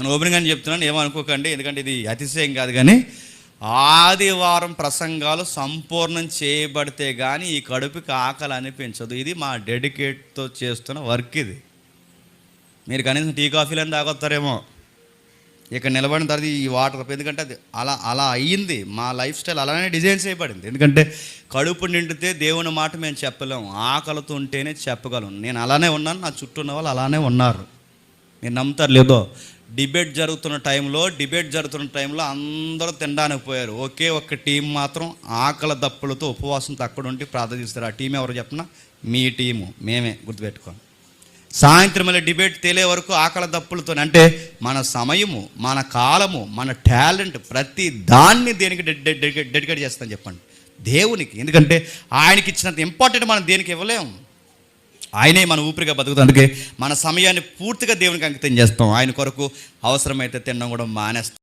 నేను ఓపెన్గానే అని చెప్తున్నాను ఏమనుకోకండి ఎందుకంటే ఇది అతిశయం కాదు కానీ ఆదివారం ప్రసంగాలు సంపూర్ణం చేయబడితే కానీ ఈ కడుపుకి ఆకలి అనిపించదు. ఇది మా డెడికేట్తో చేస్తున్న వర్క్ ఇది. మీరు కనీసం టీ కాఫీలని తాగొస్తారేమో. ఇక్కడ నిలబడిన తర్వాత ఈ వాటర్ ఎందుకంటే అది అలా అలా అయ్యింది. మా లైఫ్ స్టైల్ అలానే డిజైన్ చేయబడింది. ఎందుకంటే కడుపు నిండితే దేవుని మాట మేము చెప్పలేము. ఆకలితో ఉంటేనే చెప్పగలం. నేను అలానే ఉన్నాను నా చుట్టూ ఉన్న వాళ్ళు అలానే ఉన్నారు. నేను నమ్ముతారు లేదో. డిబేట్ జరుగుతున్న టైంలో డిబేట్ జరుగుతున్న టైంలో అందరూ తినడానికి పోయారు. ఒకే ఒక్క టీం మాత్రం ఆకలి దప్పులతో ఉపవాసంతో అక్కడ ఉండి ప్రార్థన చేస్తారు. ఆ టీం ఎవరు చెప్పినా? మీ టీము. మేమే గుర్తుపెట్టుకోండి. సాయంత్రం మళ్ళీ డిబేట్ తేలే వరకు ఆకలి దప్పులతో అంటే మన సమయము మన కాలము మన టాలెంట్ ప్రతి దాన్ని దేనికి డెడికేట్ డెడికేట్ చేస్తాను చెప్పండి. దేవునికి. ఎందుకంటే ఆయనకి ఇచ్చినంత ఇంపార్టెంట్ మనం దేనికి ఇవ్వలేము ఆయనే మన ఊపిరిగా బతుకుతాం అందుకే మన సమయాన్ని పూర్తిగా దేవునికి అంకితం చేస్తాం. ఆయన కొరకు అవసరమైతే తినడం కూడా మానేస్తాం.